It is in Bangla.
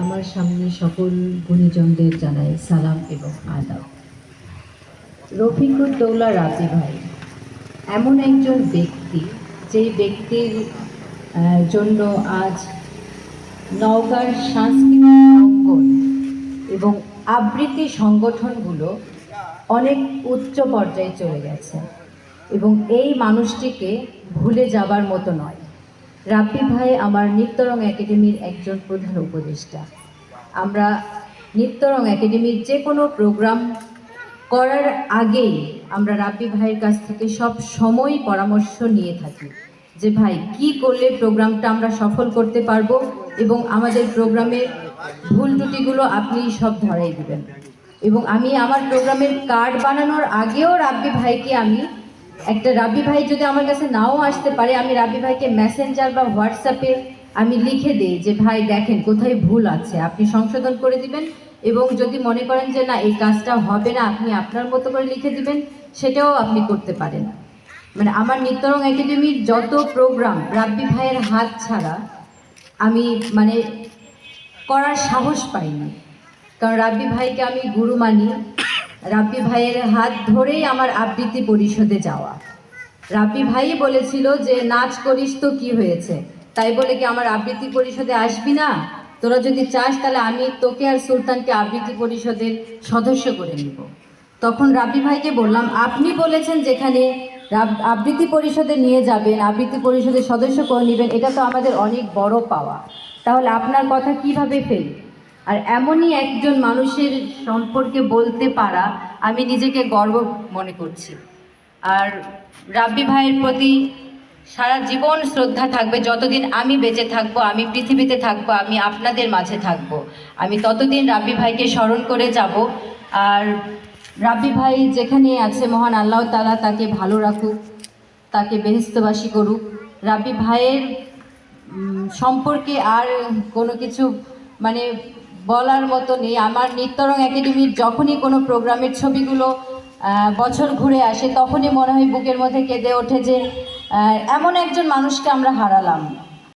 আমার সামনে সকল গুণীজনদের জানাই সালাম এবং আদাব। রফিকুদ্দৌলা রাজি ভাই, এমন একজন ব্যক্তি যেই ব্যক্তির জন্য আজ নওগাঁর সাংস্কৃতিক এবং আবৃত্তি সংগঠনগুলো অনেক উচ্চ পর্যায়ে চলে গেছে এবং এই মানুষটিকে ভুলে যাবার মতো নয়। রাব্বি ভাই আমার নিত্যরং একাডেমির একজন প্রধান উপদেষ্টা। আমরা নিত্যরং একাডেমির যে কোনো প্রোগ্রাম করার আগেই আমরা রাব্বি ভাইয়ের কাছ থেকে সব সময় পরামর্শ নিয়ে থাকি যে, ভাই, কি করলে প্রোগ্রামটা আমরা সফল করতে পারব এবং আমাদের প্রোগ্রামের ভুল ত্রুটিগুলো আপনি সব ধরাই দিবেন। এবং আমি আমার প্রোগ্রামের কার্ড বানানোর আগেও রাব্বি ভাইকে আমি একটা রাব্বি ভাই যদি আমার কাছে নাও আসতে পারে, আমি রাব্বি ভাইকে মেসেঞ্জার বা হোয়াটসঅ্যাপে আমি লিখে দিই যে, ভাই, দেখেন কোথায় ভুল আছে। আপনি সংশোধন করে দিবেন এবং যদি মনে করেন যে, না, এই কাজটা হবে না, আপনি আপনার মতো করে লিখে দিবেন, সেটাও আপনি করতে পারেন। মানে আমার নিত্যরং একাডেমির যত প্রোগ্রাম রাব্বি ভাইয়ের হাত ছাড়া আমি মানে করার সাহস পাইনি। কারণ রাব্বি ভাইকে আমি গুরু মানি রাব্বি ভাইয়ের হাত ধরেই আমার আবৃত্তি পরিষদে যাওয়া। রাব্বি ভাই বলেছিল যে, নাচ করিস তো কি হয়েছে? তাই বলে কি, আমার আবৃত্তি পরিষদে আসবি না? তোরা যদি চাস, তাহলে আমি তোকে আর সুলতানকে আবৃত্তি পরিষদের সদস্য করে নিব। তখন রাব্বি ভাইকে বললাম, আপনি বলেছেন যেখানে আবৃত্তি পরিষদে নিয়ে যাবেন, আবৃত্তি পরিষদের সদস্য করে নেবেন, এটা তো আমাদের অনেক বড় পাওয়া। তাহলে আপনার কথা কীভাবে ফেলি আর এমনই একজন মানুষের সম্পর্কে বলতে পারা আমি নিজেকে গর্ব মনে করছি। আর রাব্বি ভাইয়ের প্রতি সারা জীবন শ্রদ্ধা থাকবে, যতদিন আমি বেঁচে থাকব, আমি পৃথিবীতে থাকব, আমি আপনাদের মাঝে থাকব। আমি ততদিন রাব্বি ভাইকে স্মরণ করে যাব। আর রাব্বি ভাই যেখানে আছে, মহান আল্লাহ তালা তাকে ভালো রাখুক, তাকে বেহেস্তবাসী করুক। রাব্বি ভাইয়ের সম্পর্কে আর কোনো কিছু মানে বলার মতো নেই। আমার নিত্যরং একাডেমির যখনই কোনো প্রোগ্রামের ছবিগুলো বছর ঘুরে আসে, তখনই মনে হয় বুকের মধ্যে কেঁদে ওঠে যে এমন একজন মানুষকে আমরা হারালাম।